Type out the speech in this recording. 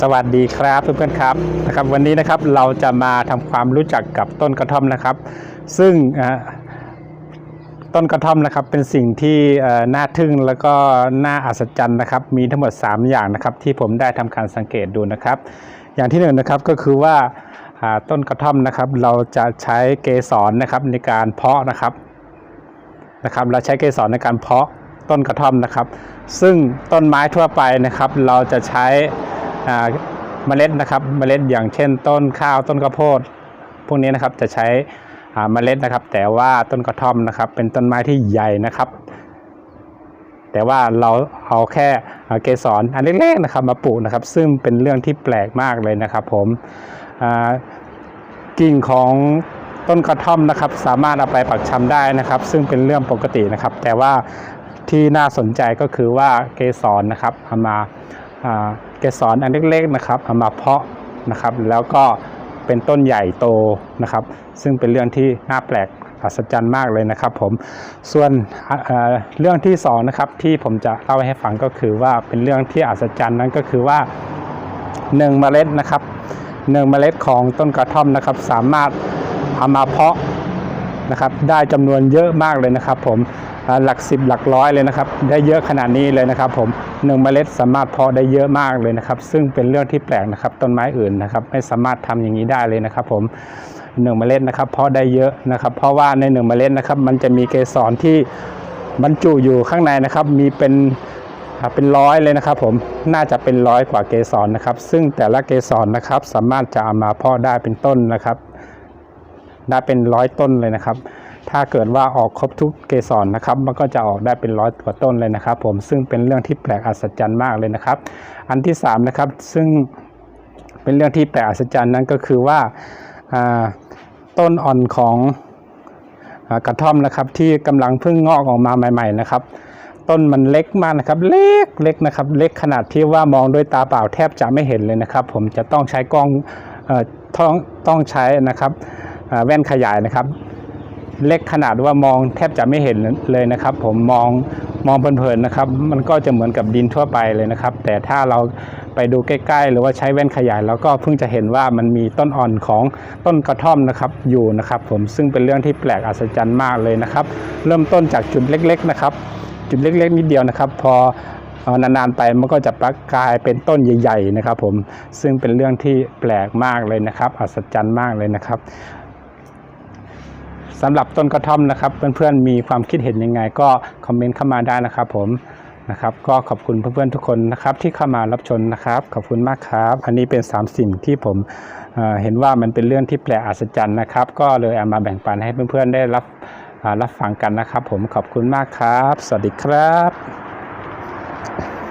สวัสดีครับเพื่อนๆครับนะครับวันนี้นะครับเราจะมาทำความรู้จักกับต้นกระท่อมนะครับ ซึ่งต้นกระท่อมนะครับเป็นสิ่งที่น่าทึ่งแล้วก็น่าอัศจรรย์นะครับ มีทั้งหมด 3 อย่างนะครับที่ผมได้ทำการสังเกตดูนะครับ อย่างที่หนึ่งนะครับก็คือว่าต้นกระท่อมนะครับ เราจะใช้เกสรนะครับในการเพาะนะครับนะครับเราใช้เกสรในการเพาะต้นกระท่อมนะครับ ซึ่งต้นไม้ทั่วไปนะครับ เราจะใช้ เมล็ดนะครับ เมล็ดอย่างเช่น ต้นข้าวต้นข้าวโพดพวกนี้นะครับจะใช้เมล็ดนะครับ แต่ว่าต้นกระท่อมนะครับ เป็นต้นไม้ที่ใหญ่นะครับ แต่ว่าเราเอาแค่อ่าเกสรอันเล็กๆนะครับ มาปลูกนะครับ ซึ่งเป็นเรื่องที่แปลกมากเลยนะครับ ผมกิ่งของต้นกระท่อมนะครับ สามารถเอาไปปักชำได้นะครับ ซึ่งเป็นเรื่องปกตินะครับ แต่ว่าที่น่าสนใจก็คือว่าเกสรนะครับเอามา กสรอันเล็กๆนะครับเอามาเพาะนะครับ แล้วก็เป็นต้นใหญ่โตนะครับ ซึ่งเป็นเรื่องที่น่าแปลกอัศจรรย์มากเลยนะครับผมส่วนเเรื่องที่สองนะครับที่ผมจะเล่าให้ฟังก็คือว่าเป็นเรื่องที่อัศจรรย์นั้นก็คือว่าหนึ่งเมล็ดนะครับหนึ่งเมล็ดของต้นกระท่อมนะครับ สามารถเอามาเพาะนะครับ ได้จำนวนเยอะมากเลยนะครับ ผม หลักสิบหลักร้อยเลยนะครับ ได้เยอะขนาดนี้เลยนะครับ ผมหนึ่งเมล็ดสามารถเพาะได้เยอะมากเลยนะครับ ซึ่งเป็นเรื่องที่แปลกนะครับ ต้นไม้อื่นนะครับ ไม่สามารถทำอย่างนี้ได้เลยนะครับ ผมหนึ่งเมล็ดนะครับ เพาะได้เยอะนะครับ เพราะว่าในหนึ่งเมล็ดนะครับ มันจะมีเกสรที่บรรจุอยู่ข้างในนะครับ มีเป็นเป็นร้อยเลยนะครับ ผมน่าจะเป็นร้อยกว่าเกสรนะครับ ซึ่งแต่ละเกสรนะครับ สามารถจะเอามาเพาะได้เป็นต้นนะครับได้เป็นร้อยต้นเลยนะครับ ถ้าเกิดว่าออกครบทุกเกสรนะครับ มันก็จะออกได้เป็นร้อยกว่าต้นเลยนะครับ ผมซึ่งเป็นเรื่องที่แปลกอัศจรรย์มากเลยนะครับ อันที่สามนะครับซึ่งเป็นเรื่องที่แปลกอัศจรรย์นั้นก็คือว่าต้นอ่อนของอกระท่อมนะครับ ที่กำลังเพิ่งงอกออกมาใหม่ ๆ นะครับ ต้นมันเล็กมากนะครับ เล็กเล็กนะครับ เล็กขนาดที่ว่ามองด้วยตาเปล่าแทบจะไม่เห็นเลยนะครับ ผมจะต้องใช้กล้องต้องต้องใช้นะครับแว่นขยายนะครับ เล็กขนาดว่ามองแทบจะไม่เห็นเลยนะครับ ผมมองมองเพลินๆนะครับ มันก็จะเหมือนกับดินทั่วไปเลยนะครับ แต่ถ้าเราไปดูใกล้ๆ หรือว่าใช้แว่นขยายเราก็เพิ่งจะเห็นว่ามันมีต้นอ่อนของต้นกระท่อมนะครับอยู่นะครับ ผมซึ่งเป็นเรื่องที่แปลกอัศจรรย์มากเลยนะครับ เริ่มต้นจากจุดเล็ก ๆนะครับ จุดเล็ก ๆ นิดเดียวนะครับ พอนานๆไปมันก็จะปรากลายเป็นต้นใหญ่ ๆ นะครับ ผมซึ่งเป็นเรื่องที่แปลกมากเลยนะครับ อัศจรรย์มากเลยนะครับ สำหรับต้นกระท่อมนะครับ เพื่อนๆมีความคิดเห็นยังไง ก็คอมเมนต์เข้ามาได้นะครับ ผมนะครับ ก็ขอบคุณเพื่อนๆทุกคนนะครับที่เข้ามารับชมนะครับ ขอบคุณมากครับ อันนี้เป็น 3 สิ่งที่ผมเเห็นว่ามันเป็นเรื่องที่แปลกอัศจรรย์นะครับ ก็เลยเอามาแบ่งปันให้เพื่อนๆได้รับรับฟังกันนะครับ ผมขอบคุณมากครับ สวัสดีครับ